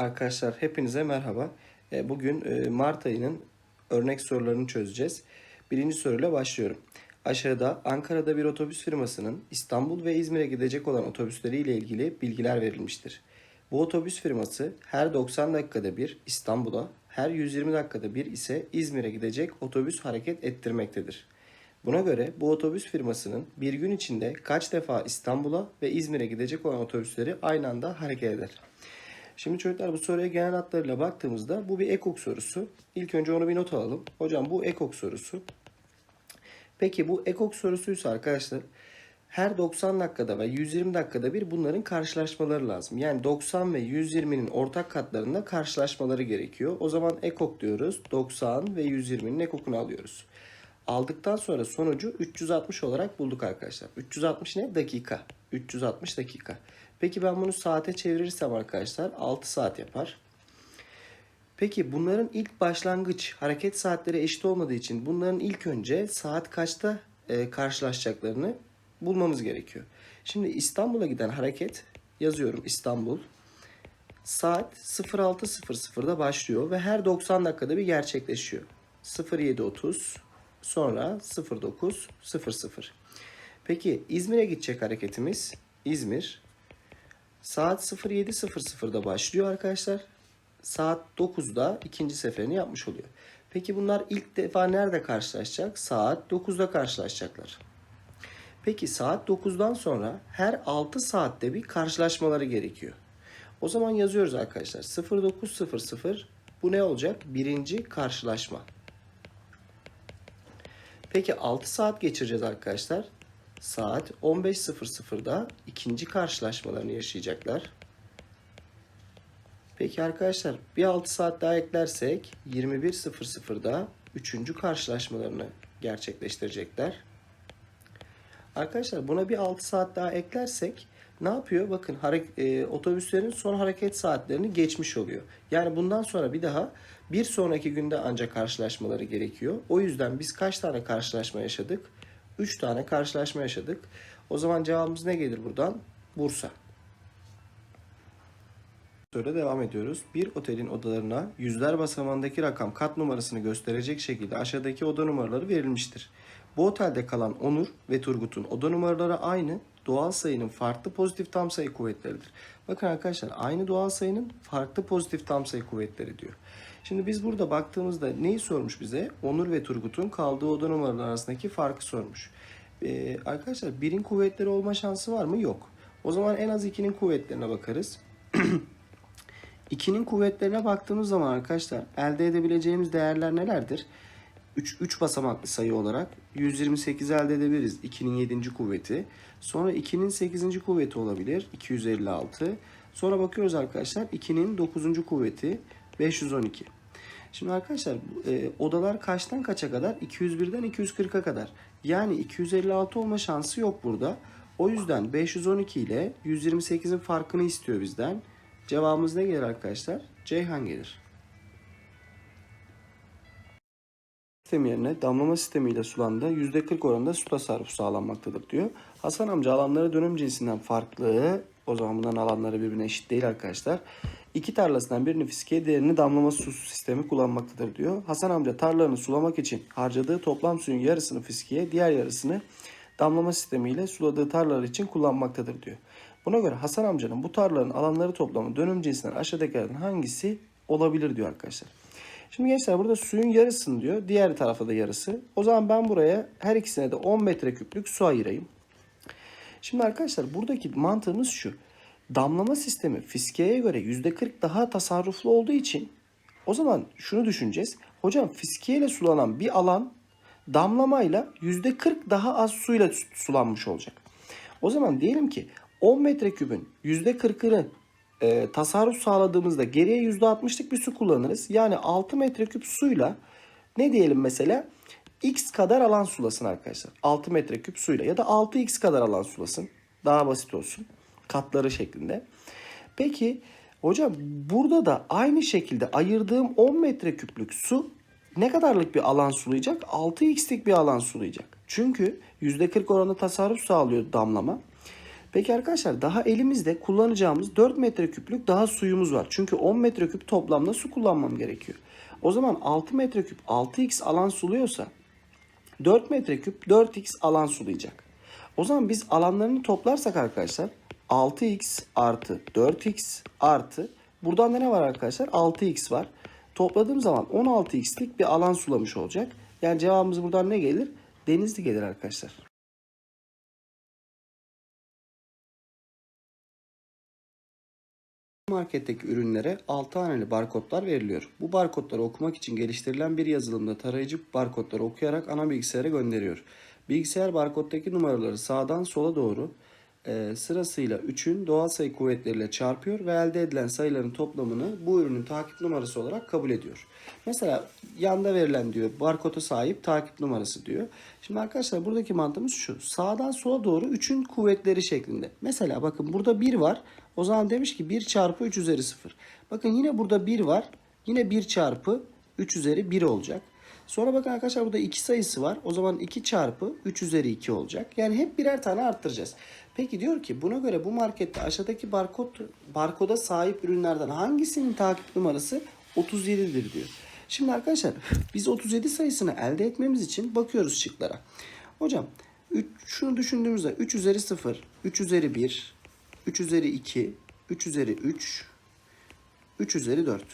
Arkadaşlar hepinize merhaba. E, Bugün e, Mart ayının örnek sorularını çözeceğiz. Birinci soruyla başlıyorum. Aşağıda Ankara'da bir otobüs firmasının İstanbul ve İzmir'e gidecek olan otobüsleriyle ilgili bilgiler verilmiştir. Bu otobüs firması her 90 dakikada bir İstanbul'a, her 120 dakikada bir ise İzmir'e gidecek otobüs hareket ettirmektedir. Buna göre bu otobüs firmasının bir gün içinde kaç defa İstanbul'a ve İzmir'e gidecek olan otobüsleri aynı anda hareket eder? Şimdi çocuklar bu soruya genel hatlarıyla baktığımızda bu bir ekok sorusu. İlk önce onu bir not alalım. Hocam bu ekok sorusu. Peki bu ekok sorusuysa arkadaşlar her 90 dakikada ve 120 dakikada bir bunların karşılaşmaları lazım. Yani 90 ve 120'nin ortak katlarında karşılaşmaları gerekiyor. O zaman ekok diyoruz. 90 ve 120'nin ekokunu alıyoruz. Aldıktan sonra sonucu 360 olarak bulduk arkadaşlar. 360 ne? Dakika. 360 dakika. Peki ben bunu saate çevirirsem arkadaşlar 6 saat yapar. Peki bunların ilk başlangıç hareket saatleri eşit olmadığı için bunların ilk önce saat kaçta e, karşılaşacaklarını bulmamız gerekiyor. Şimdi İstanbul'a giden hareket yazıyorum İstanbul. Saat 06.00'da başlıyor ve her 90 dakikada bir gerçekleşiyor. 07.30 sonra 09.00. Peki İzmir'e gidecek hareketimiz İzmir saat 07.00'da başlıyor arkadaşlar. Saat 9'da ikinci seferini yapmış oluyor. Peki bunlar ilk defa nerede karşılaşacak? Saat 9'da karşılaşacaklar. Peki saat 9'dan sonra her 6 saatte bir karşılaşmaları gerekiyor. O zaman yazıyoruz arkadaşlar. 09.00 bu ne olacak? Birinci karşılaşma. Peki 6 saat geçireceğiz arkadaşlar. Saat 15.00'da ikinci karşılaşmalarını yaşayacaklar. Peki arkadaşlar bir 6 saat daha eklersek 21.00'da üçüncü karşılaşmalarını gerçekleştirecekler. Arkadaşlar buna bir 6 saat daha eklersek ne yapıyor? Bakın e, otobüslerin son hareket saatlerini geçmiş oluyor. Yani bundan sonra bir daha bir sonraki günde ancak karşılaşmaları gerekiyor. O yüzden biz kaç tane karşılaşma yaşadık? 3 tane karşılaşma yaşadık. O zaman cevabımız ne gelir buradan? Bursa. Sonra devam ediyoruz. Bir otelin odalarına yüzler basamağındaki rakam kat numarasını gösterecek şekilde aşağıdaki oda numaraları verilmiştir. Bu otelde kalan Onur ve Turgut'un oda numaraları aynı. Doğal sayının farklı pozitif tam sayı kuvvetleridir. Bakın arkadaşlar aynı doğal sayının farklı pozitif tam sayı kuvvetleri diyor. Şimdi biz burada baktığımızda neyi sormuş bize? Onur ve Turgut'un kaldığı oda numaraları arasındaki farkı sormuş. Ee, arkadaşlar birin kuvvetleri olma şansı var mı? Yok. O zaman en az 2'nin kuvvetlerine bakarız. 2'nin kuvvetlerine baktığımız zaman arkadaşlar elde edebileceğimiz değerler nelerdir? 3, 3 basamaklı sayı olarak 128 elde edebiliriz. 2'nin 7. kuvveti. Sonra 2'nin 8. kuvveti olabilir. 256. Sonra bakıyoruz arkadaşlar 2'nin 9. kuvveti 512. Şimdi arkadaşlar e, odalar kaçtan kaça kadar? 201'den 240'a kadar. Yani 256 olma şansı yok burada. O yüzden 512 ile 128'in farkını istiyor bizden. Cevabımız ne gelir arkadaşlar? Ceyhan gelir. Sistem yerine damlama sistemiyle sulanda %40 oranında su tasarrufu sağlanmaktadır diyor. Hasan amca alanları dönüm cinsinden farklı. O zaman bunların alanları birbirine eşit değil arkadaşlar. İki tarlasından birini fiskiye diğerini damlama su sistemi kullanmaktadır diyor. Hasan amca tarlalarını sulamak için harcadığı toplam suyun yarısını fiskiye, diğer yarısını damlama sistemiyle suladığı tarlalar için kullanmaktadır diyor. Buna göre Hasan amcanın bu tarlaların alanları toplamı dönüm cinsinden aşağıdakilerden hangisi olabilir diyor arkadaşlar. Şimdi gençler burada suyun yarısını diyor. Diğer tarafa da yarısı. O zaman ben buraya her ikisine de 10 metreküplük su ayırayım. Şimdi arkadaşlar buradaki mantığımız şu. Damlama sistemi fiskiyeye göre %40 daha tasarruflu olduğu için o zaman şunu düşüneceğiz. Hocam fiskiyeyle sulanan bir alan damlamayla %40 daha az suyla sulanmış olacak. O zaman diyelim ki 10 metrekübün %40'ını e, tasarruf sağladığımızda geriye %60'lık bir su kullanırız. Yani 6 metreküp suyla ne diyelim mesela x kadar alan sulasın arkadaşlar. 6 metreküp suyla ya da 6x kadar alan sulasın. Daha basit olsun. Katları şeklinde. Peki hocam burada da aynı şekilde ayırdığım 10 metreküplük su ne kadarlık bir alan sulayacak? 6x'lik bir alan sulayacak. Çünkü %40 oranında tasarruf sağlıyor damlama. Peki arkadaşlar daha elimizde kullanacağımız 4 metreküplük daha suyumuz var. Çünkü 10 metreküp toplamda su kullanmam gerekiyor. O zaman 6 metreküp 6x alan suluyorsa 4 metreküp 4x alan sulayacak. O zaman biz alanlarını toplarsak arkadaşlar 6x artı 4x artı buradan da ne var arkadaşlar? 6x var. Topladığım zaman 16x'lik bir alan sulamış olacak. Yani cevabımız buradan ne gelir? Denizli gelir arkadaşlar. Marketteki ürünlere 6 haneli barkodlar veriliyor. Bu barkodları okumak için geliştirilen bir yazılımda tarayıcı barkodları okuyarak ana bilgisayara gönderiyor. Bilgisayar barkoddaki numaraları sağdan sola doğru e, sırasıyla 3'ün doğal sayı kuvvetleriyle çarpıyor ve elde edilen sayıların toplamını bu ürünün takip numarası olarak kabul ediyor. Mesela yanda verilen diyor barkoda sahip takip numarası diyor. Şimdi arkadaşlar buradaki mantığımız şu. Sağdan sola doğru 3'ün kuvvetleri şeklinde. Mesela bakın burada 1 var. O zaman demiş ki 1 çarpı 3 üzeri 0. Bakın yine burada 1 var. Yine 1 çarpı 3 üzeri 1 olacak. Sonra bakın arkadaşlar burada 2 sayısı var. O zaman 2 çarpı 3 üzeri 2 olacak. Yani hep birer tane arttıracağız. Peki diyor ki buna göre bu markette aşağıdaki barkod barkoda sahip ürünlerden hangisinin takip numarası 37'dir diyor. Şimdi arkadaşlar biz 37 sayısını elde etmemiz için bakıyoruz şıklara. Hocam 3, şunu düşündüğümüzde 3 üzeri 0, 3 üzeri 1, 3 üzeri 2, 3 üzeri 3, 3 üzeri 4.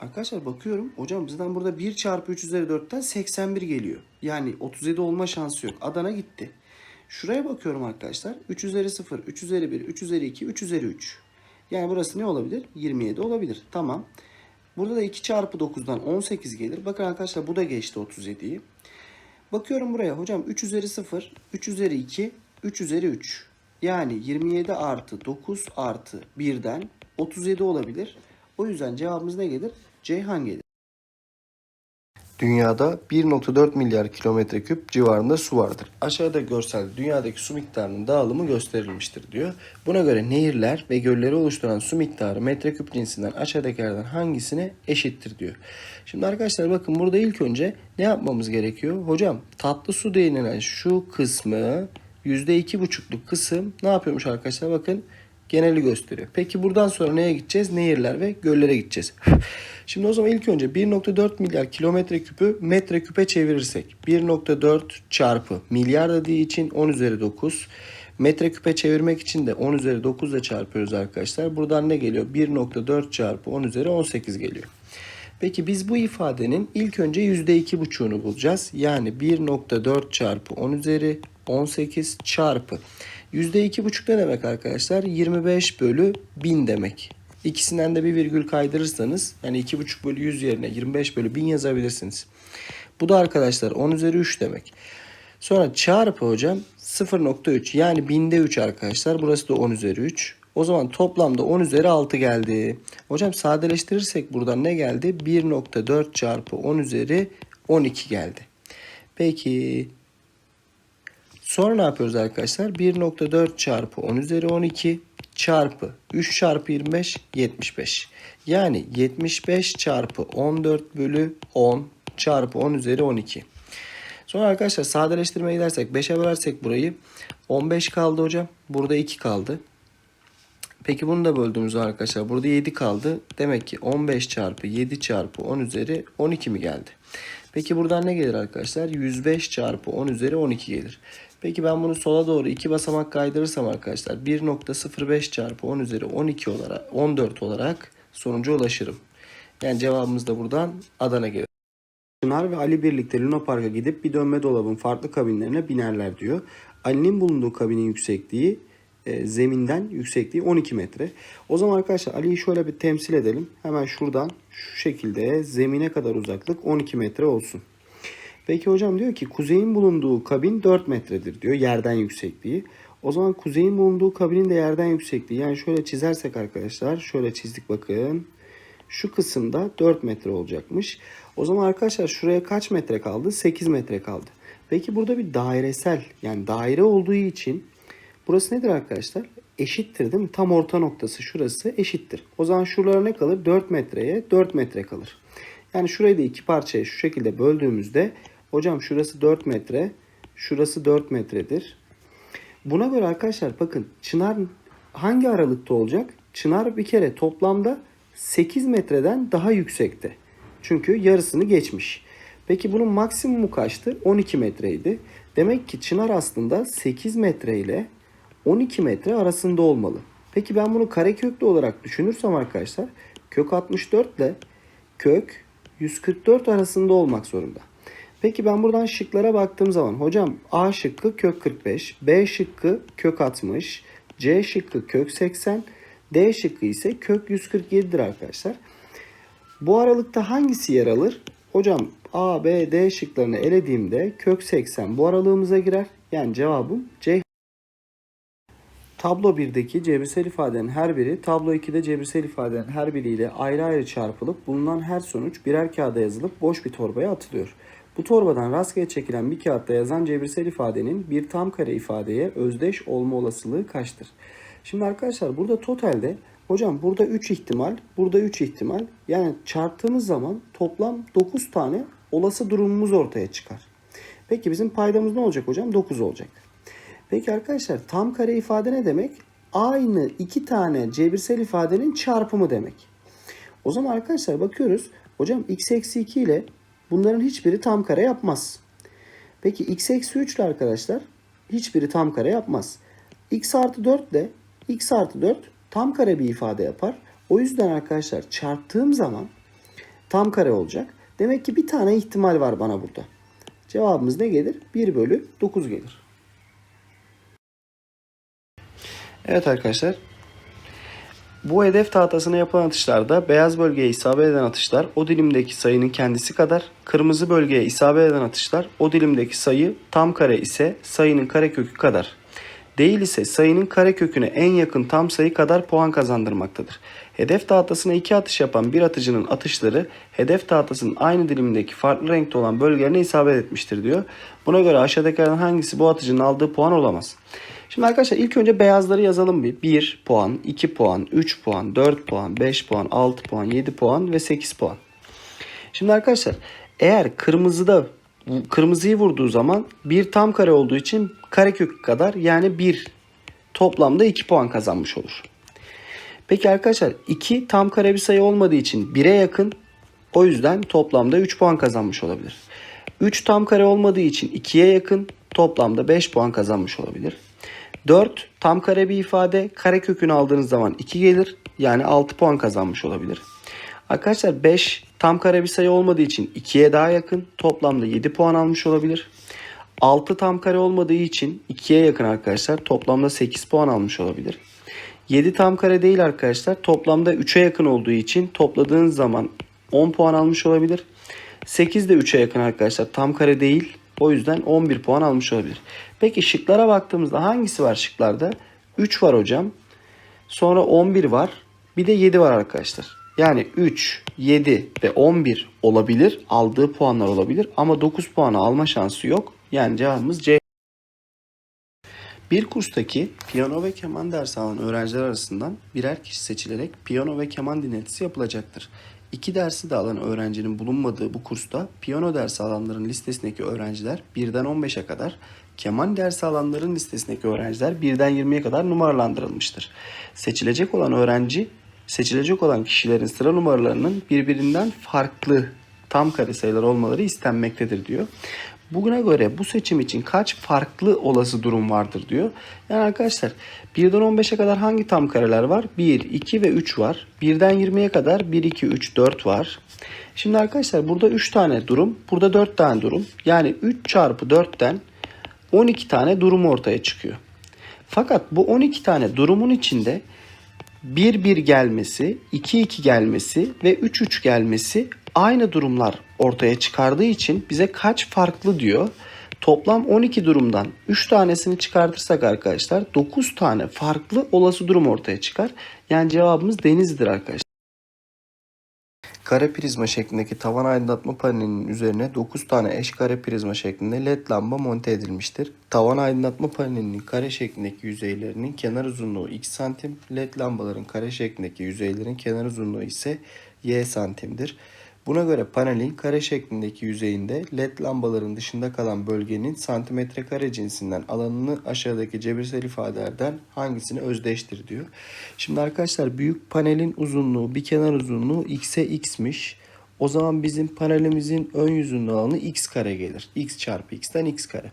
Arkadaşlar bakıyorum. Hocam bizden burada 1 çarpı 3 üzeri 4'ten 81 geliyor. Yani 37 olma şansı yok. Adana gitti. Şuraya bakıyorum arkadaşlar. 3 üzeri 0, 3 üzeri 1, 3 üzeri 2, 3 üzeri 3. Yani burası ne olabilir? 27 olabilir. Tamam. Burada da 2 çarpı 9'dan 18 gelir. Bakın arkadaşlar bu da geçti 37'yi. Bakıyorum buraya. Hocam 3 üzeri 0, 3 üzeri 2, 3 üzeri 3. Yani 27 artı 9 artı 1'den 37 olabilir. O yüzden cevabımız ne gelir? Ceyhan gelir. Dünyada 1.4 milyar kilometre küp civarında su vardır. Aşağıda görsel dünyadaki su miktarının dağılımı gösterilmiştir diyor. Buna göre nehirler ve gölleri oluşturan su miktarı metreküp cinsinden aşağıdakilerden hangisine eşittir diyor. Şimdi arkadaşlar bakın burada ilk önce ne yapmamız gerekiyor? Hocam tatlı su denilen şu kısmı %2,5'luk kısım ne yapıyormuş arkadaşlar? Bakın geneli gösteriyor. Peki buradan sonra neye gideceğiz? Nehirler ve göllere gideceğiz. Şimdi o zaman ilk önce 1.4 milyar kilometre küpü metre küpe çevirirsek 1.4 çarpı milyar dediği için 10 üzeri 9 metre küpe çevirmek için de 10 üzeri 9 ile çarpıyoruz arkadaşlar. Buradan ne geliyor? 1.4 çarpı 10 üzeri 18 geliyor. Peki biz bu ifadenin ilk önce %2,5'unu bulacağız. Yani 1.4 çarpı 10 üzeri 18 çarpı %2,5 ne demek arkadaşlar? 25 bölü 1000 demek. İkisinden de bir virgül kaydırırsanız yani 2,5 bölü 100 yerine 25 bölü 1000 yazabilirsiniz. Bu da arkadaşlar 10 üzeri 3 demek. Sonra çarpı hocam 0.3 yani binde 3 arkadaşlar. Burası da 10 üzeri 3. O zaman toplamda 10 üzeri 6 geldi. Hocam sadeleştirirsek buradan ne geldi? 1.4 çarpı 10 üzeri 12 geldi. Peki Sonra ne yapıyoruz arkadaşlar? 1.4 çarpı 10 üzeri 12 çarpı 3 çarpı 25 75. Yani 75 çarpı 14 bölü 10 çarpı 10 üzeri 12. Sonra arkadaşlar sadeleştirmeye gidersek 5'e bölersek burayı 15 kaldı hocam. Burada 2 kaldı. Peki bunu da böldüğümüzde arkadaşlar burada 7 kaldı. Demek ki 15 çarpı 7 çarpı 10 üzeri 12 mi geldi? Peki buradan ne gelir arkadaşlar? 105 çarpı 10 üzeri 12 gelir. Peki ben bunu sola doğru 2 basamak kaydırırsam arkadaşlar 1.05 çarpı 10 üzeri 12 olarak 14 olarak sonuca ulaşırım. Yani cevabımız da buradan Adana gelir. Çınar ve Ali birlikte Luna Park'a gidip bir dönme dolabın farklı kabinlerine binerler diyor. Ali'nin bulunduğu kabinin yüksekliği e, zeminden yüksekliği 12 metre. O zaman arkadaşlar Ali'yi şöyle bir temsil edelim. Hemen şuradan şu şekilde zemine kadar uzaklık 12 metre olsun. Peki hocam diyor ki kuzeyin bulunduğu kabin 4 metredir diyor yerden yüksekliği. O zaman kuzeyin bulunduğu kabinin de yerden yüksekliği. Yani şöyle çizersek arkadaşlar şöyle çizdik bakın. Şu kısımda 4 metre olacakmış. O zaman arkadaşlar şuraya kaç metre kaldı? 8 metre kaldı. Peki burada bir dairesel yani daire olduğu için burası nedir arkadaşlar? Eşittir değil mi? Tam orta noktası şurası eşittir. O zaman şuralara ne kalır? 4 metreye 4 metre kalır. Yani şurayı da iki parçaya şu şekilde böldüğümüzde hocam şurası 4 metre, şurası 4 metredir. Buna göre arkadaşlar bakın çınar hangi aralıkta olacak? Çınar bir kere toplamda 8 metreden daha yüksekte. Çünkü yarısını geçmiş. Peki bunun maksimumu kaçtı? 12 metreydi. Demek ki çınar aslında 8 metre ile 12 metre arasında olmalı. Peki ben bunu kareköklü olarak düşünürsem arkadaşlar kök 64 ile kök 144 arasında olmak zorunda. Peki ben buradan şıklara baktığım zaman hocam A şıkkı kök 45, B şıkkı kök 60, C şıkkı kök 80, D şıkkı ise kök 147'dir arkadaşlar. Bu aralıkta hangisi yer alır? Hocam A, B, D şıklarını elediğimde kök 80 bu aralığımıza girer. Yani cevabım C. Tablo 1'deki cebirsel ifadenin her biri tablo 2'de cebirsel ifadenin her biriyle ayrı ayrı çarpılıp bulunan her sonuç birer kağıda yazılıp boş bir torbaya atılıyor. Bu torbadan rastgele çekilen bir kağıtta yazan cebirsel ifadenin bir tam kare ifadeye özdeş olma olasılığı kaçtır? Şimdi arkadaşlar burada totalde hocam burada 3 ihtimal, burada 3 ihtimal. Yani çarptığımız zaman toplam 9 tane olası durumumuz ortaya çıkar. Peki bizim paydamız ne olacak hocam? 9 olacak. Peki arkadaşlar tam kare ifade ne demek? Aynı iki tane cebirsel ifadenin çarpımı demek. O zaman arkadaşlar bakıyoruz. Hocam x eksi 2 ile bunların hiçbiri tam kare yapmaz. Peki x eksi 3 ile arkadaşlar hiçbiri tam kare yapmaz. x artı 4 ile x artı 4 tam kare bir ifade yapar. O yüzden arkadaşlar çarptığım zaman tam kare olacak. Demek ki bir tane ihtimal var bana burada. Cevabımız ne gelir? 1 bölü 9 gelir. Evet arkadaşlar. Bu hedef tahtasına yapılan atışlarda beyaz bölgeye isabet eden atışlar o dilimdeki sayının kendisi kadar, kırmızı bölgeye isabet eden atışlar o dilimdeki sayı tam kare ise sayının karekökü kadar. Değil ise sayının kareköküne en yakın tam sayı kadar puan kazandırmaktadır. Hedef tahtasına iki atış yapan bir atıcının atışları hedef tahtasının aynı dilimindeki farklı renkte olan bölgelerine isabet etmiştir diyor. Buna göre aşağıdakilerden hangisi bu atıcının aldığı puan olamaz? Şimdi arkadaşlar ilk önce beyazları yazalım bir. 1 puan, 2 puan, 3 puan, 4 puan, 5 puan, 6 puan, 7 puan ve 8 puan. Şimdi arkadaşlar eğer kırmızıda kırmızıyı vurduğu zaman bir tam kare olduğu için karekök kadar yani 1 toplamda 2 puan kazanmış olur. Peki arkadaşlar 2 tam kare bir sayı olmadığı için 1'e yakın o yüzden toplamda 3 puan kazanmış olabilir. 3 tam kare olmadığı için 2'ye yakın toplamda 5 puan kazanmış olabilir. 4 tam kare bir ifade. Kare kökünü aldığınız zaman 2 gelir. Yani 6 puan kazanmış olabilir. Arkadaşlar 5 tam kare bir sayı olmadığı için 2'ye daha yakın. Toplamda 7 puan almış olabilir. 6 tam kare olmadığı için 2'ye yakın arkadaşlar. Toplamda 8 puan almış olabilir. 7 tam kare değil arkadaşlar. Toplamda 3'e yakın olduğu için topladığınız zaman 10 puan almış olabilir. 8 de 3'e yakın arkadaşlar. Tam kare değil. O yüzden 11 puan almış olabilir. Peki şıklara baktığımızda hangisi var şıklarda? 3 var hocam. Sonra 11 var. Bir de 7 var arkadaşlar. Yani 3, 7 ve 11 olabilir. Aldığı puanlar olabilir. Ama 9 puanı alma şansı yok. Yani cevabımız C. Bir kurstaki piyano ve keman dersi alan öğrenciler arasından birer kişi seçilerek piyano ve keman dinletisi yapılacaktır. İki dersi de alan öğrencinin bulunmadığı bu kursta piyano dersi alanların listesindeki öğrenciler 1'den 15'e kadar, keman dersi alanların listesindeki öğrenciler 1'den 20'ye kadar numaralandırılmıştır. Seçilecek olan öğrenci, seçilecek olan kişilerin sıra numaralarının birbirinden farklı tam kare sayılar olmaları istenmektedir diyor. Bugüne göre bu seçim için kaç farklı olası durum vardır diyor. Yani arkadaşlar 1'den 15'e kadar hangi tam kareler var? 1, 2 ve 3 var. 1'den 20'ye kadar 1, 2, 3, 4 var. Şimdi arkadaşlar burada 3 tane durum, burada 4 tane durum. Yani 3 çarpı 4'ten 12 tane durum ortaya çıkıyor. Fakat bu 12 tane durumun içinde 1-1 gelmesi, 2-2 gelmesi ve 3-3 gelmesi aynı durumlar ortaya çıkardığı için bize kaç farklı diyor. Toplam 12 durumdan 3 tanesini çıkartırsak arkadaşlar 9 tane farklı olası durum ortaya çıkar. Yani cevabımız denizdir arkadaşlar. Kare prizma şeklindeki tavan aydınlatma panelinin üzerine 9 tane eş kare prizma şeklinde led lamba monte edilmiştir. Tavan aydınlatma panelinin kare şeklindeki yüzeylerinin kenar uzunluğu x santim, led lambaların kare şeklindeki yüzeylerin kenar uzunluğu ise y santimdir. Buna göre panelin kare şeklindeki yüzeyinde led lambaların dışında kalan bölgenin santimetre kare cinsinden alanını aşağıdaki cebirsel ifadelerden hangisini özdeştir diyor. Şimdi arkadaşlar büyük panelin uzunluğu bir kenar uzunluğu x'e x'miş. O zaman bizim panelimizin ön yüzünün alanı x kare gelir. x çarpı x'ten x kare.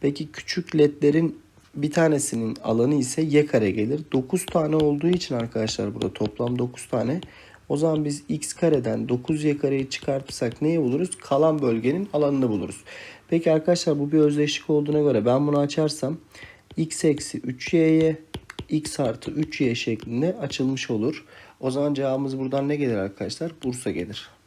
Peki küçük ledlerin bir tanesinin alanı ise y kare gelir. 9 tane olduğu için arkadaşlar burada toplam 9 tane. O zaman biz x kareden 9y kareyi çıkartırsak neyi buluruz? Kalan bölgenin alanını buluruz. Peki arkadaşlar bu bir özdeşlik olduğuna göre ben bunu açarsam x eksi 3y'ye x artı 3y şeklinde açılmış olur. O zaman cevabımız buradan ne gelir arkadaşlar? Bursa gelir.